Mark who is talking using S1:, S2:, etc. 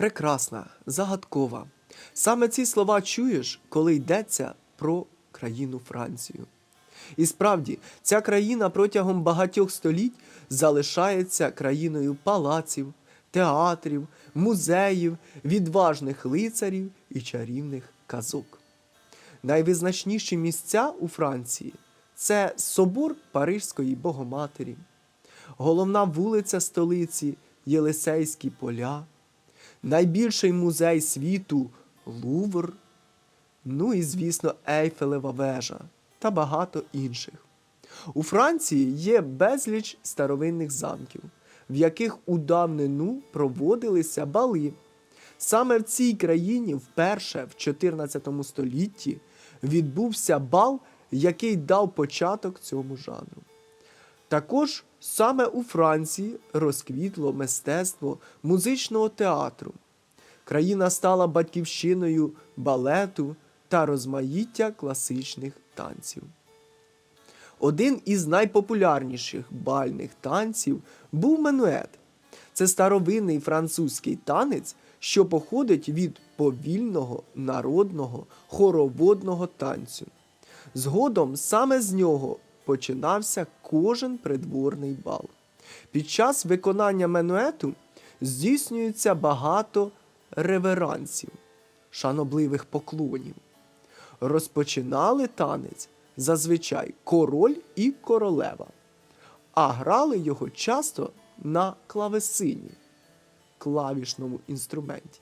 S1: прекрасна, загадкова. Саме ці слова чуєш, коли йдеться про країну Францію. І справді, ця країна протягом багатьох століть залишається країною палаців, театрів, музеїв, відважних лицарів і чарівних казок. Найвизначніші місця у Франції це собор Парижської Богоматері, головна вулиця столиці Єлисейські поля, найбільший музей світу Лувр, ну і, звісно, Ейфелева вежа та багато інших. У Франції є безліч старовинних замків, в яких у давнину проводилися бали. Саме в цій країні вперше в 14 столітті відбувся бал, який дав початок цьому жанру. Також саме у Франції розквітло мистецтво музичного театру. Країна стала батьківщиною балету та розмаїття класичних танців. Один із найпопулярніших бальних танців був менует. Це старовинний французький танець, що походить від повільного народного хороводного танцю. Згодом саме з нього починався кожен придворний бал. Під час виконання менуету здійснюється багато реверансів, шанобливих поклонів. Розпочинали танець зазвичай король і королева, а грали його часто на клавесині, клавішному інструменті.